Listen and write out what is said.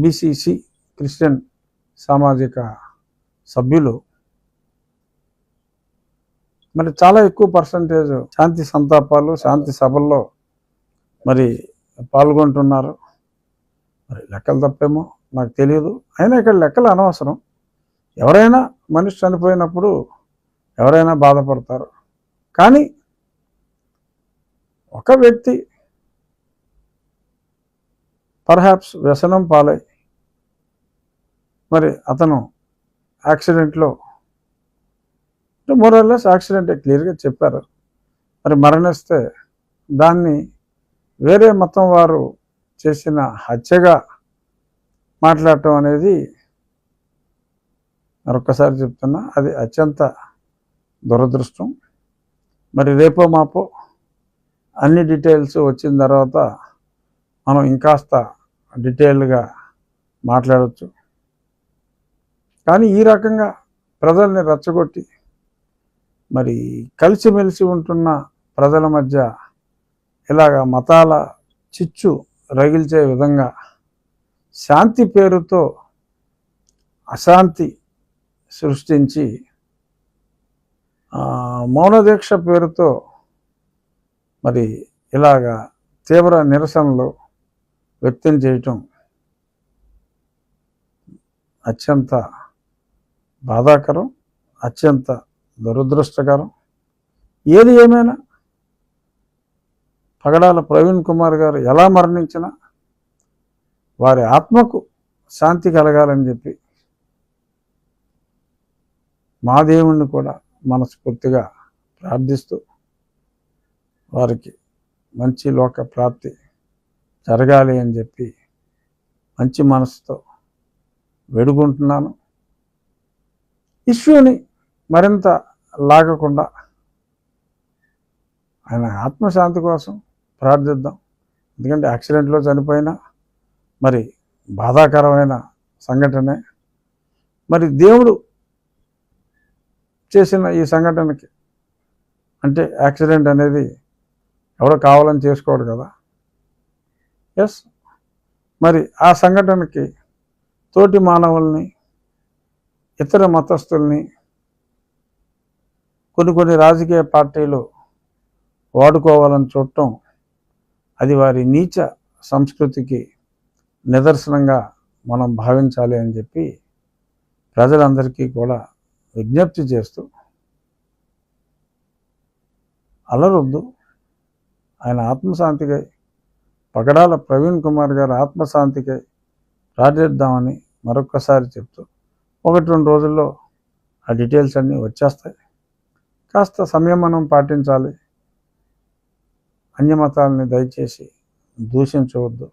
BCC Christian సామాజిక సభ్యులు. మరి చాలా ఎక్కువ పర్సంటేజ్ శాంతి సంతాపాలు శాంతి సభల్లో మరి పాల్గొంటున్నారు. మరి లెక్కలు తప్పేమో నాకు తెలియదు. అయినా ఇక్కడ లెక్కలు అనవసరం. ఎవరైనా మనిషి చనిపోయినప్పుడు ఎవరైనా బాధపడతారు. కానీ ఒక వ్యక్తి పర్హాప్స్ వ్యసనం పాలై. మరి అతను యాక్సిడెంట్లో. మోరల్లెస్ యాక్సిడెంటే క్లియర్గా చెప్పారు. మరి మరణిస్తే దాన్ని వేరే మతం వారు చేసిన హత్యగా మాట్లాడటం అనేది మరొకసారి చెప్తున్నా. అది అత్యంత దురదృష్టం. మరి రేపో మాపో అన్ని డీటెయిల్స్ వచ్చిన తర్వాత మనం ఇంకాస్త డీటెయిల్గా మాట్లాడవచ్చు కానీ ఈ రకంగా ప్రజల్ని రెచ్చగొట్టి మరి కలిసిమెలిసి ఉంటున్న ప్రజల మధ్య ఇలాగ మతాల చిచ్చు రగిల్చే విధంగా శాంతి పేరుతో అశాంతి సృష్టించి మౌనదీక్ష పేరుతో మరి ఇలాగా తీవ్ర నిరసనలు వ్యక్తం చేయటం అత్యంత బాధాకరం అత్యంత దురదృష్టకరం. ఏది ఏమైనా పగడాల ప్రవీణ్ కుమార్ గారు ఎలా మరణించినా వారి ఆత్మకు శాంతి కలగాలని చెప్పి మా దేవుణ్ణి కూడా మనస్ఫూర్తిగా ప్రార్థిస్తూ వారికి మంచి లోక ప్రాప్తి జరగాలి అని చెప్పి మంచి మనసుతో వేడుకుంటున్నాను. ఇష్యూని మరింత లాగకుండా ఆయన ఆత్మశాంతి కోసం ప్రార్థిద్దాం. ఎందుకంటే యాక్సిడెంట్లో చనిపోయినా మరి బాధాకరమైన సంఘటనే. మరి దేవుడు చేసిన ఈ సంఘటనకి అంటే యాక్సిడెంట్ అనేది ఎవడో కావాలని చేసుకోడు కదా. ఎస్. మరి ఆ సంఘటనకి తోటి మానవుల్ని ఇతర మతస్థుల్ని కొన్ని కొన్ని రాజకీయ పార్టీలు వాడుకోవాలని చూడటం అది వారి నీచ సంస్కృతికి నిదర్శనంగా మనం భావించాలి అని చెప్పి ప్రజలందరికీ కూడా విజ్ఞప్తి చేస్తూ అలరొద్దు. ఆయన ఆత్మశాంతిగా పగడాల ప్రవీణ్ కుమార్ గారు ఆత్మశాంతికై రాజేద్దామని మరొక్కసారి చెప్తూ ఒకటి రెండు రోజుల్లో ఆ డీటెయిల్స్ అన్నీ వచ్చేస్తాయి. కాస్త సంయమనం పాటించాలి. అన్యమతాలని దయచేసి దూషించవద్దు.